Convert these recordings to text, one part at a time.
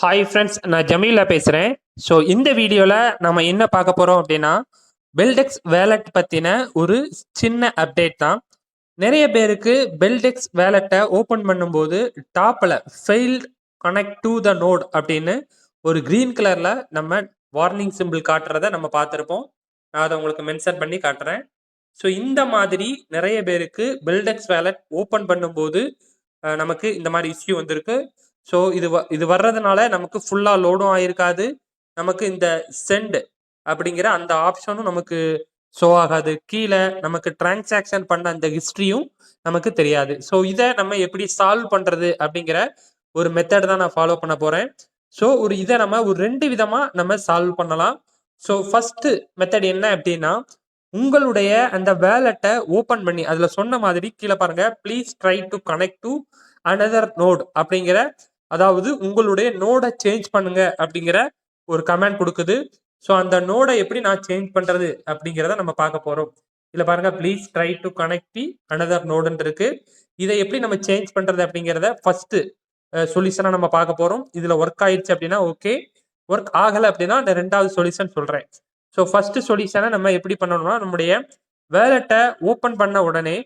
Hi friends நான் ஜமீலா பேசுகிறேன் so இந்த வீடியோவில் நம்ம என்ன பார்க்க போகிறோம் அப்படின்னா பெல்டெக்ஸ் வேலட் பற்றின ஒரு சின்ன அப்டேட் தான். நிறைய பேருக்கு பெல்டெக்ஸ் வேலட்டை ஓப்பன் பண்ணும்போது டாப்பில் failed connect to the node அப்படின்னு ஒரு க்ரீன் கலரில் நம்ம வார்னிங் சிம்பிள் காட்டுறத நம்ம பார்த்துருப்போம். நான் அதை உங்களுக்கு மென்ஷன் பண்ணி காட்டுறேன். ஸோ இந்த மாதிரி நிறைய பேருக்கு பெல்டெக்ஸ் வேலட் ஓப்பன் பண்ணும்போது நமக்கு இந்த மாதிரி இஷ்யூ வந்திருக்கு. ஸோ இது வ- இது வர்றதுனால நமக்கு ஃபுல்லாக லோடும் ஆயிருக்காது. நமக்கு இந்த சென்ட் அப்படிங்கிற அந்த ஆப்ஷனும் நமக்கு ஷோ ஆகாது. கீழே நமக்கு டிரான்சாக்ஷன் பண்ண அந்த ஹிஸ்ட்ரியும் நமக்கு தெரியாது. ஸோ இதை நம்ம எப்படி சால்வ் பண்ணுறது அப்படிங்கிற ஒரு மெத்தட் தான் நான் ஃபாலோ பண்ண போகிறேன் ஸோ ஒரு இதை நம்ம ஒரு ரெண்டு விதமாக நம்ம சால்வ் பண்ணலாம். ஸோ ஃபஸ்ட்டு மெத்தட் என்ன அப்படின்னா உங்களுடைய அந்த வேலெட்டை ஓப்பன் பண்ணி அதில் சொன்ன மாதிரி கீழே பாருங்கள் please try to connect to another node அப்படிங்கிற அதாவது உங்களுடைய நோடை சேஞ்ச் பண்ணுங்க அப்படிங்கிற ஒரு கமெண்ட் கொடுக்குது. ஸோ அந்த நோடை எப்படி நான் சேஞ்ச் பண்றது அப்படிங்கிறத நம்ம பார்க்க போறோம். இதில் பாருங்க please try to connect the another நோடுன்னு இருக்கு. இதை எப்படி நம்ம சேஞ்ச் பண்றது அப்படிங்கிறத ஃபர்ஸ்ட் சொல்யூஷனா நம்ம பார்க்க போறோம். இதுல ஒர்க் ஆயிடுச்சு அப்படின்னா ஓகே ஒர்க் ஆகலை அப்படின்னா அந்த ரெண்டாவது சொல்யூஷன் சொல்கிறேன் ஸோ ஃபஸ்ட்டு சொல்யூஷனை நம்ம எப்படி பண்ணணும்னா நம்முடைய வேலெட்டை ஓப்பன் பண்ண உடனே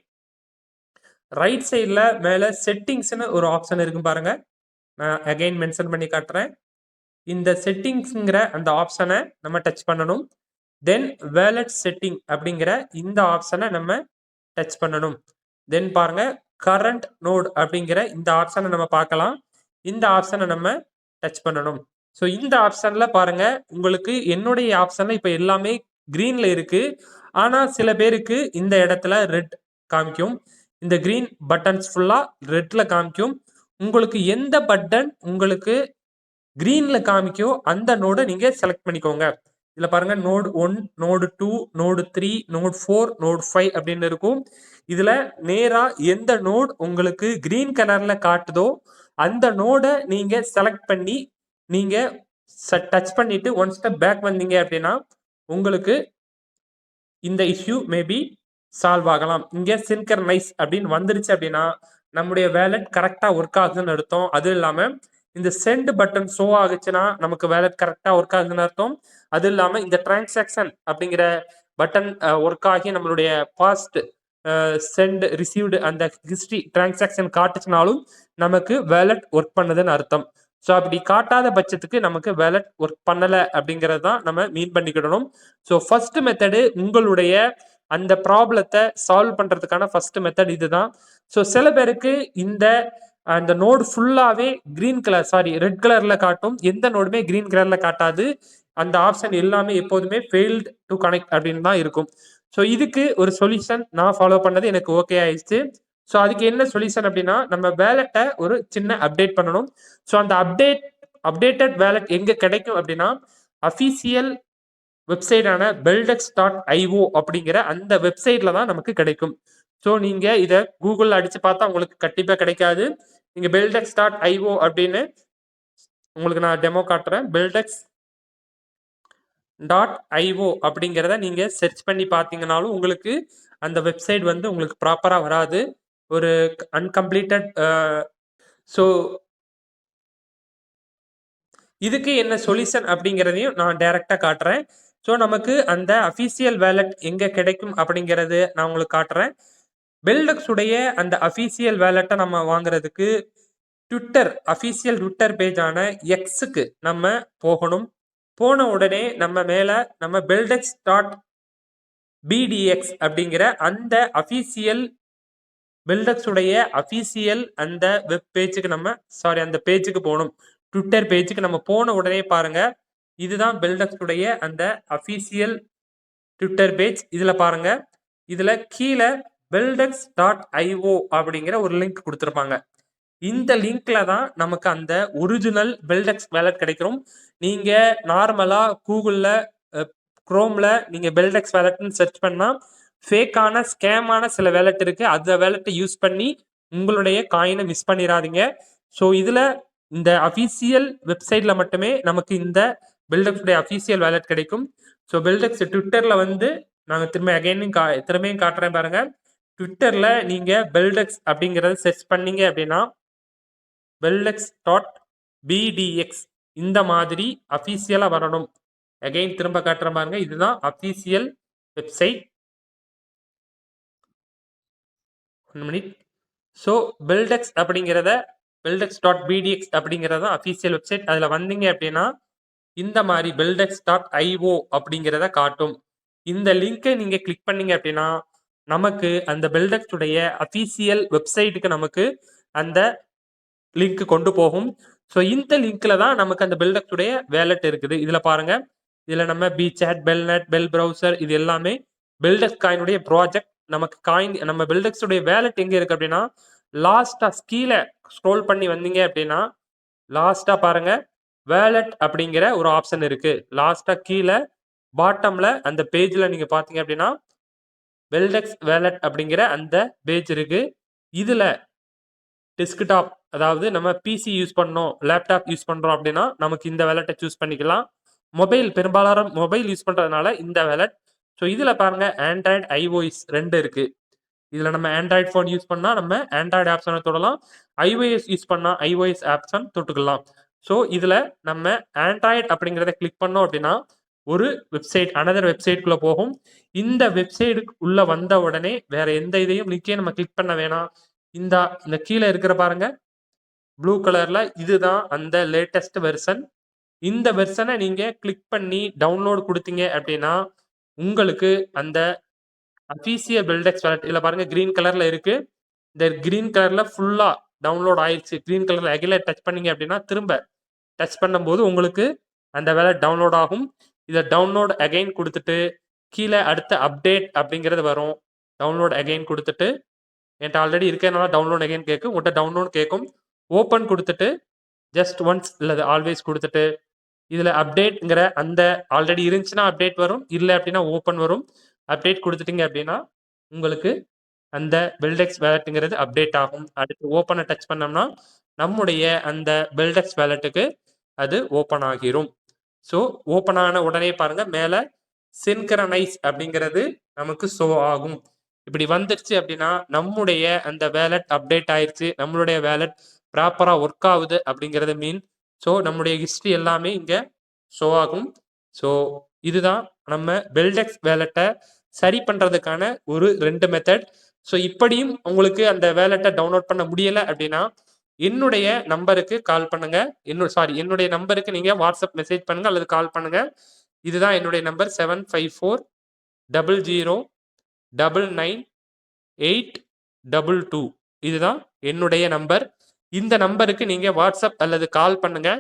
ரைட் சைடில் மேலே செட்டிங்ஸ்னு ஒரு ஆப்ஷன் இருக்கும் பாருங்க. நான் அகைன் மென்ஷன் பண்ணி காட்டுறேன். இந்த செட்டிங்ஸுங்கிற அந்த ஆப்ஷனை நம்ம டச் பண்ணணும். தென் வேலட் செட்டிங் அப்படிங்கிற இந்த ஆப்ஷனை நம்ம டச் பண்ணணும். தென் பாருங்க கரண்ட் நோட் அப்படிங்கிற இந்த ஆப்ஷனை நம்ம பார்க்கலாம். இந்த ஆப்ஷனை நம்ம டச் பண்ணணும். ஸோ இந்த ஆப்ஷனில் பாருங்க உங்களுக்கு என்னுடைய ஆப்ஷனில் இப்போ எல்லாமே க்ரீனில் இருக்குது ஆனால் சில பேருக்கு இந்த இடத்துல ரெட் காமிக்கும். இந்த க்ரீன் பட்டன்ஸ் ஃபுல்லாக ரெட்டில் காமிக்கும். உங்களுக்கு எந்த பட்டன் உங்களுக்கு க்ரீனில் காமிக்கோ அந்த நோடை நீங்கள் செலக்ட் பண்ணிக்கோங்க. இதில் பாருங்கள் node one node two node three node four node five அப்படின்னு இருக்கும். இதில் நேராக எந்த நோட் உங்களுக்கு க்ரீன் கலரில் காட்டுதோ அந்த நோடை நீங்கள் செலக்ட் பண்ணி நீங்க டச் பண்ணிவிட்டு ஒன் ஸ்டெப் பேக் வந்தீங்க அப்படின்னா உங்களுக்கு இந்த இஷ்யூ மேபி சால்வ் ஆகலாம். இங்க சின்கர்னைஸ் அப்படின்னு வந்துருச்சு அப்படின்னா நம்முடைய வேலட் கரெக்டாக ஒர்க் ஆகுதுன்னு அர்த்தம். அதுவும் இல்லாமல் இந்த சென்ட் பட்டன் ஷோ ஆகுச்சுன்னா நமக்கு வேலட் கரெக்டாக ஒர்க் ஆகுதுன்னு அர்த்தம். அது இல்லாமல் இந்த டிரான்சாக்ஷன் அப்படிங்கிற பட்டன் ஒர்க் ஆகி நம்மளுடைய பாஸ்ட் சென்ட் ரிசீவ்டு அந்த ஹிஸ்ட்ரி டிரான்சாக்ஷன் காட்டுச்சுனாலும் நமக்கு வேலட் ஒர்க் பண்ணதுன்னு அர்த்தம். ஸோ அப்படி காட்டாத பட்சத்துக்கு நமக்கு வேலட் ஒர்க் பண்ணலை அப்படிங்கிறது தான் நம்ம மீன் பண்ணிக்கிடணும். ஸோ ஃபர்ஸ்ட் மெத்தடு உங்களுடைய அந்த ப்ராப்ளத்தை சால்வ் பண்ணுறதுக்கான ஃபர்ஸ்ட் மெத்தட் இதுதான். ஸோ சில பேருக்கு இந்த அந்த நோடு ஃபுல்லாகவே க்ரீன் கலர் சாரி ரெட் கலரில் காட்டும். எந்த நோடுமே க்ரீன் கலரில் காட்டாது. அந்த ஆப்ஷன் எல்லாமே எப்போதுமே ஃபெயில்டு டு கனெக்ட் அப்படின்னு தான் இருக்கும். ஸோ இதுக்கு ஒரு சொல்யூஷன் நான் ஃபாலோ பண்ணது எனக்கு ஓகே ஆயிடுச்சு. ஸோ அதுக்கு என்ன சொல்யூஷன் அப்படின்னா நம்ம வேலெட்டை ஒரு சின்ன அப்டேட் பண்ணணும். ஸோ அந்த அப்டேட் அப்டேட்டட் வேலெட் எங்கே கிடைக்கும் அப்படின்னா அஃபீஷியல் வெப்சைட்டான பெல்டெக்ஸ் டாட் ஐஓ அப்படிங்கிற அந்த வெப்சைட்ல தான் நமக்கு கிடைக்கும். ஸோ நீங்க இதை கூகுளில் அடிச்சு பார்த்தா உங்களுக்கு கண்டிப்பாக கிடைக்காது. நீங்க பெல்டெக்ஸ் டாட் ஐஓ அப்படின்னு உங்களுக்கு நான் டெமோ காட்டுறேன். பெல்டெக்ஸ் டாட் ஐஓ அப்படிங்கிறத நீங்க சர்ச் பண்ணி பார்த்தீங்கனாலும் உங்களுக்கு அந்த வெப்சைட் வந்து உங்களுக்கு ப்ராப்பராக வராது. ஒரு அன்கம்ப்ளீட்டட் ஸோ இதுக்கு என்ன சொல்யூஷன் அப்படிங்கிறதையும் நான் டைரக்டா காட்டுறேன். ஸோ நமக்கு அந்த அஃபீஷியல் வேலட் எங்கே கிடைக்கும் அப்படிங்கிறது நான் உங்களுக்கு காட்டுறேன். பெல்டெக்ஸ் உடைய அந்த அஃபீஷியல் வேலட்டை நம்ம வாங்குறதுக்கு ட்விட்டர் அஃபீஷியல் ட்விட்டர் பேஜான எக்ஸுக்கு நம்ம போகணும். போன உடனே நம்ம மேலே நம்ம பெல்டெக்ஸ் டாட் பிடிஎக்ஸ் அப்படிங்கிற அந்த அஃபீஷியல் பில்டக்ஸ் உடைய அஃபீஷியல் அந்த வெப் பேஜுக்கு நம்ம சாரி அந்த பேஜுக்கு போகணும். ட்விட்டர் பேஜுக்கு நம்ம போன உடனே பாருங்கள் இதுதான் பில்டக்ஸ் அந்த அஃபீஷியல் ட்விட்டர் பேஜ் இதில் பாருங்க. இதில் கீழே பெல்டெக்ஸ் டாட் ஐஓ அப்படிங்கிற ஒரு லிங்க் கொடுத்துருப்பாங்க. இந்த லிங்க்ல தான் நமக்கு அந்த ஒரிஜினல் பெல்டெக்ஸ் வேலட் கிடைக்கும். நீங்க நார்மலா கூகுள்ல குரோம்ல நீங்க பெல்டெக்ஸ் வேலட்னு சர்ச் பண்ணா ஃபேக்கான ஸ்கேமான சில வேலட் இருக்கு. அந்த வேலட்டை யூஸ் பண்ணி உங்களுடைய காயினை மிஸ் பண்ணிடாதீங்க ஸோ இதுல இந்த அஃபீஷியல் வெப்சைட்ல மட்டுமே நமக்கு இந்த பில்டெக்ஸுடைய அஃபீஷியல் வேலட் கிடைக்கும். ஸோ பில்டெக்ஸ் ட்விட்டரில் வந்து நாங்கள் திரும்ப அகைனும் கா திரும்பியும் காட்டுறேன் பாருங்க. ட்விட்டரில் நீங்கள் பெல்டெக்ஸ் அப்படிங்கிறத சர்ச் பண்ணீங்க அப்படின்னா பெல்டெக்ஸ் டாட் பிடிஎக்ஸ் இந்த மாதிரி அஃபீஷியலாக வரணும். அகைன் திரும்ப காட்டுற பாருங்க. இதுதான் official website one minute so Beldex அப்படிங்கிறத பில்டெக்ஸ் டாட் பிடிஎக்ஸ் அப்படிங்கிறத அஃபீஷியல் வெப்சைட் அதில் வந்தீங்க அப்படின்னா இந்த மாதிரி பில்டெக்ஸ் டாட் ஐஓ அப்படிங்கிறத காட்டும். இந்த லிங்கை நீங்கள் கிளிக் பண்ணீங்க அப்படின்னா நமக்கு அந்த பில்டெக்ஸ் அஃபீஷியல் வெப்சைட்டுக்கு நமக்கு அந்த லிங்க் கொண்டு போகும். ஸோ இந்த லிங்க்ல தான் நமக்கு அந்த பில்டெக்ஸ் வேலெட் வேலட் இருக்குது. இதில் பாருங்க. இதில் நம்ம be sad BelNet Bel browser இது எல்லாமே பில்டெக்ஸ் காயினுடைய ப்ராஜெக்ட் நமக்கு காயின் நம்ம பில்டெக்ஸ் வேலெட் வேலட் எங்கே இருக்கு அப்படின்னா லாஸ்டா கீழே ஸ்க்ரோல் பண்ணி வந்தீங்க அப்படின்னா லாஸ்டா பாருங்க. வேலட் அப்படிங்கிற ஒரு ஆப்ஷன் இருக்கு. லாஸ்டா கீழே பாட்டம்ல அந்த பேஜ்ல நீங்க பாத்தீங்க அப்படின்னா வெல்டெக்ஸ் வேலட் அப்படிங்கிற அந்த பேஜ் இருக்கு. இதுல டெஸ்க்டாப் அதாவது நம்ம பிசி யூஸ் பண்ணோம் லேப்டாப் யூஸ் பண்றோம் அப்படின்னா நமக்கு இந்த வேலட்டை சூஸ் பண்ணிக்கலாம். மொபைல் பெரும்பாலான மொபைல் யூஸ் பண்றதுனால இந்த வேலட் ஸோ இதுல பாருங்க ஆண்ட்ராய்டு ஐஓஎஸ் ரெண்டு இருக்கு. இதுல நம்ம ஆண்ட்ராய்டு ஃபோன் யூஸ் பண்ணா நம்ம ஆண்ட்ராய்டு ஆப்ஷனை தொடலாம். ஐஓஎஸ் யூஸ் பண்ணா ஐஓஎஸ் ஆப்ஷன் தொட்டுக்கலாம். ஸோ இதில் நம்ம ஆண்ட்ராய்டு அப்படிங்கிறத கிளிக் பண்ணோம் அப்படின்னா ஒரு வெப்சைட் அனதர் வெப்சைட்குள்ளே போகும். இந்த வெப்சைட்டுக்கு உள்ளே வந்த உடனே வேற எந்த இதையும் லிங்கே நம்ம கிளிக் பண்ண வேணாம். இந்த இந்த கீழே இருக்கிற பாருங்க. ப்ளூ கலரில் இதுதான் அந்த லேட்டஸ்ட் வெர்சன் இந்த வெர்சனை நீங்கள் கிளிக் பண்ணி டவுன்லோடு கொடுத்தீங்க அப்படின்னா உங்களுக்கு அந்த அஃபீசியல் பில்டெக்ஸ் வேலட் இதில் பாருங்கள் க்ரீன் கலரில் இருக்குது இந்த க்ரீன் கலரில் ஃபுல்லாக டவுன்லோட் ஆயிடுச்சு. க்ரீன் கலர் அகில டச் பண்ணீங்க அப்படின்னா திரும்ப டச் பண்ணும்போது உங்களுக்கு அந்த வேலை டவுன்லோட் ஆகும். இதை டவுன்லோட் அகைன் கொடுத்துட்டு கீழே அடுத்த அப்டேட் அப்படிங்கிறது வரும். டவுன்லோட் அகைன் கொடுத்துட்டு என்கிட்ட ஆல்ரெடி இருக்கிறனால டவுன்லோட் அகைன் கேட்கும். உங்கள்கிட்ட டவுன்லோட் கேட்கும். ஓப்பன் கொடுத்துட்டு ஜஸ்ட் ஒன்ஸ் இல்லை ஆல்வேஸ் கொடுத்துட்டு இதில் அப்டேட்ங்கிற அந்த ஆல்ரெடி இருந்துச்சுன்னா அப்டேட் வரும். இல்லை அப்படின்னா ஓப்பன் வரும். அப்டேட் கொடுத்துட்டீங்க அப்படின்னா உங்களுக்கு அந்த பில்டெக்ஸ் வேலட்டுங்கிறது அப்டேட் ஆகும். அடுத்து ஓப்பனை டச் பண்ணோம்னா நம்முடைய அந்த பில்டெக்ஸ் வேலட்டுக்கு அது ஓப்பன் ஆகிரும். ஸோ ஓப்பன் ஆன உடனே பாருங்க மேலே சின்கரனைஸ் அப்படிங்கிறது நமக்கு ஷோ ஆகும். இப்படி வந்துருச்சு அப்படின்னா நம்முடைய அந்த வேலட் அப்டேட் ஆயிருச்சு நம்மளுடைய வேலட் ப்ராப்பரா ஒர்க் ஆகுது அப்படிங்கிறது மீன் ஸோ நம்முடைய ஹிஸ்ட்ரி எல்லாமே இங்க ஷோ ஆகும். ஸோ இதுதான் நம்ம பெல்டெக்ஸ் வேலட்டை சரி பண்றதுக்கான ஒரு ரெண்டு மெத்தட் ஸோ இப்படியும் உங்களுக்கு அந்த வேலெட்டை டவுன்லோட் பண்ண முடியல அப்படின்னா என்னுடைய நம்பருக்கு கால் பண்ணுங்க. என்னோட சாரி என்னுடைய நம்பருக்கு நீங்க வாட்ஸ்அப் மெசேஜ் பண்ணுங்க அல்லது கால் பண்ணுங்க. இதுதான் என்னுடைய number seven five four double zero double nine eight double two இதுதான் என்னுடைய நம்பர் இந்த நம்பருக்கு நீங்க வாட்ஸ்அப் அல்லது கால் பண்ணுங்க.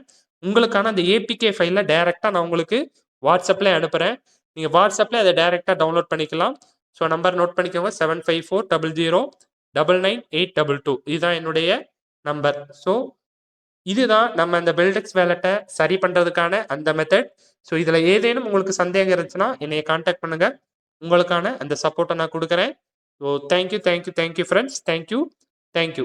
உங்களுக்கான அந்த ஏபிகே ஃபைல டைரக்டா நான் உங்களுக்கு வாட்ஸ்அப்ல அனுப்புறேன். நீங்க வாட்ஸ்அப்ல அதை டைரக்டா டவுன்லோட் பண்ணிக்கலாம். ஸோ நம்பர் நோட் பண்ணிக்கோங்க. Seven five four double zero double nine eight double two இதுதான் என்னுடைய நம்பர் ஸோ இதுதான் நம்ம அந்த பில்டெக்ஸ் வேலட்டை சரி பண்ணுறதுக்கான அந்த மெத்தட் ஸோ இதில் ஏதேனும் உங்களுக்கு சந்தேகம் இருந்துச்சுன்னா என்னையை காண்டாக்ட் பண்ணுங்கள் உங்களுக்கான அந்த சப்போர்ட்டை நான் கொடுக்குறேன். So thank you thank you thank you friends thank you thank you